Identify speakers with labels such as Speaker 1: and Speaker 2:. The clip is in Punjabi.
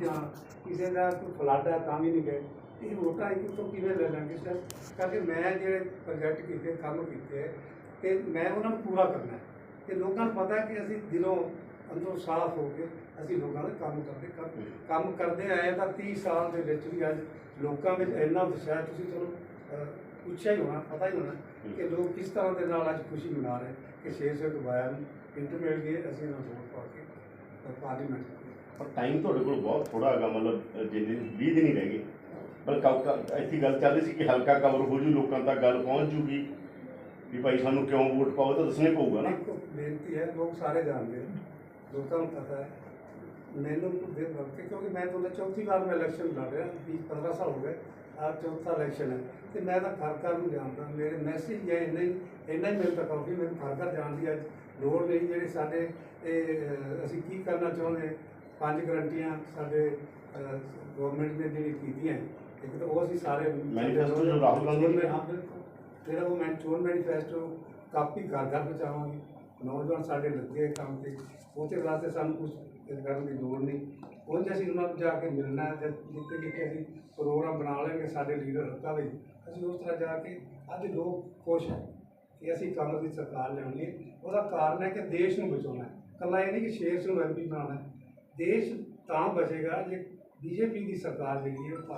Speaker 1: ਜਾਂ ਕਿਸੇ ਦਾ ਕੋਈ ਫਲੱਡ ਹੈ ਤਾਂ ਵੀ ਨਹੀਂ ਗਏ। ਇਹ ਵੋਟਾਂ ਇੱਕ ਤੋਂ ਕਿਵੇਂ ਲੈ ਲਾਂਗੇ ਸਰ ਕਰਕੇ ਮੈਂ ਜਿਹੜੇ ਪ੍ਰੋਜੈਕਟ ਕੀਤੇ ਕੰਮ ਕੀਤੇ ਤੇ ਮੈਂ ਉਹਨਾਂ ਨੂੰ ਪੂਰਾ ਕਰਨਾ ਹੈ। ਤੇ ਲੋਕਾਂ ਨੂੰ ਪਤਾ ਕਿ ਅਸੀਂ ਦਿਲੋਂ ਅੰਦਰੋਂ ਸਾਫ਼ ਹੋ ਕੇ ਅਸੀਂ ਲੋਕਾਂ ਦਾ ਕੰਮ ਕਰਦੇ ਕਰ ਕੰਮ ਕਰਦੇ ਆਏ ਤਾਂ 30 ਸਾਲ ਦੇ ਵਿੱਚ ਵੀ ਅੱਜ ਲੋਕਾਂ ਵਿੱਚ ਇੰਨਾ ਉਤਸ਼ਾਹ ਤੁਸੀਂ ਚਲੋ ਪੁੱਛਿਆ ਹੀ ਹੋਣਾ ਪਤਾ ਹੀ ਹੋਣਾ ਕਿ ਲੋਕ ਕਿਸ ਤਰ੍ਹਾਂ ਦੇ ਨਾਲ ਅੱਜ ਖੁਸ਼ੀ ਮਨਾ ਰਹੇ ਕਿ 600 ਕਬਾਇਆ ਨੂੰ ਇੰਟਰ ਮਿਲ ਗਏ ਅਸੀਂ ਇਹਨਾਂ ਨੂੰ ਵੋਟ ਪਾ ਕੇ ਪਾਰਲੀਮੈਂਟ
Speaker 2: ਪਰ ਟਾਈਮ ਤੁਹਾਡੇ ਕੋਲ ਬਹੁਤ ਥੋੜਾ ਹੈਗਾ, ਮਤਲਬ ਜਿੰਨੇ 20 ਦਿਨ ਹੀ ਰਹਿ ਗਏ। ਪਰ ਕਬ ਇੱਥੇ ਗੱਲ ਚੱਲ ਰਹੀ ਸੀ ਕਿ ਹਲਕਾ ਕਵਰ ਹੋ ਜੂ, ਲੋਕਾਂ ਤੱਕ ਗੱਲ ਪਹੁੰਚ ਜੂਗੀ ਵੀ ਭਾਈ ਸਾਨੂੰ ਕਿਉਂ ਵੋਟ ਪਾਓ ਤਾਂ ਦੱਸਣੇ ਪਊਗਾ ਨਾ।
Speaker 1: ਇੱਕ ਬੇਨਤੀ ਹੈ, ਲੋਕ ਸਾਰੇ ਜਾਣਦੇ ਨੇ ਲੋਕਾਂ ਨੂੰ ਪਤਾ ਹੈ। ਮੈਨੂੰ ਦੇ ਵਕਤ ਕਿਉਂਕਿ ਮੈਂ ਤੁਹਾਨੂੰ ਚੌਥੀ ਵਾਰ ਮੈਂ ਇਲੈਕਸ਼ਨ ਲੜ ਰਿਹਾ 20 15 ਸਾਲ ਹੋ ਗਏ ਆ ਚੌਥਾ ਇਲੈਕਸ਼ਨ ਹੈ। ਤੇ ਮੈਂ ਤਾਂ ਘਰ ਘਰ ਨੂੰ ਜਾਣਦਾ, ਮੇਰੇ ਮੈਸੇਜ ਹੈ ਇੰਨਾ ਹੀ ਇੰਨਾ ਹੀ ਮੇਰੇ ਤੱਕ ਆਉਂਦੀ ਮੈਨੂੰ ਘਰ ਘਰ ਜਾਣ ਦੀ ਅੱਜ ਲੋੜ ਨਹੀਂ, ਜਿਹੜੇ ਸਾਡੇ, ਇਹ, ਅਸੀਂ ਕੀ ਕਰਨਾ ਚਾਹੁੰਦੇ ਪੰਜ ਗਰੰਟੀਆਂ ਸਾਡੇ ਗਵਰਨਮੈਂਟ ਨੇ ਜਿਹੜੀ ਕੀਤੀਆਂ ਇੱਕ ਤਾਂ ਉਹ ਅਸੀਂ ਸਾਰੇ
Speaker 2: Manifesto ਜੋ ਰਾਹੁਲ ਗਾਂਧੀ ਨੇ।
Speaker 1: ਜਿਹੜਾ ਉਹ ਮੈਂ ਚੋਣ ਮੈਨੀਫੈਸਟੋ ਕਾਪੀ ਘਰ ਘਰ ਪਹੁੰਚਾਵਾਂਗੇ। ਨੌਜਵਾਨ ਸਾਡੇ ਲੱਗੇ ਕੰਮ ਤੇ ਉਹਦੇ ਵਾਸਤੇ ਸਾਨੂੰ ਕੁਝ ਕਰਨ ਦੀ ਲੋੜ ਨਹੀਂ। ਉਹ ਅਸੀਂ ਉਹਨਾਂ ਨੂੰ ਜਾ ਕੇ ਮਿਲਣਾ ਜਿੱਥੇ ਜਿੱਥੇ ਅਸੀਂ ਪ੍ਰੋਗਰਾਮ ਬਣਾ ਲੈਣਗੇ ਸਾਡੇ ਲੀਡਰ ਹਲਕਾ ਵਿੱਚ ਅਸੀਂ ਉਸ ਤਰ੍ਹਾਂ ਜਾ ਕੇ ਅੱਜ ਲੋਕ ਖੁਸ਼ ਹੈ ਕਿ ਅਸੀਂ ਕਾਂਗਰਸ ਦੀ ਸਰਕਾਰ ਲਿਆਉਣੀ ਹੈ। ਉਹਦਾ ਕਾਰਨ ਹੈ ਕਿ ਦੇਸ਼ ਨੂੰ ਬਚਾਉਣਾ ਹੈ। ਕੱਲਾ ਇਹ ਨਹੀਂ ਕਿ ਸ਼ੇਰ ਸਿੰਘ ਨੂੰ ਐਮਪੀ ਬਣਾਉਣਾ ਹੈ। ਦੇਸ਼ ਤਾਂ ਬਚੇਗਾ ਜੇ ਬੀਜੇਪੀ ਦੀ ਸਰਕਾਰ ਜਿਹੜੀ ਹੈ ਉਹ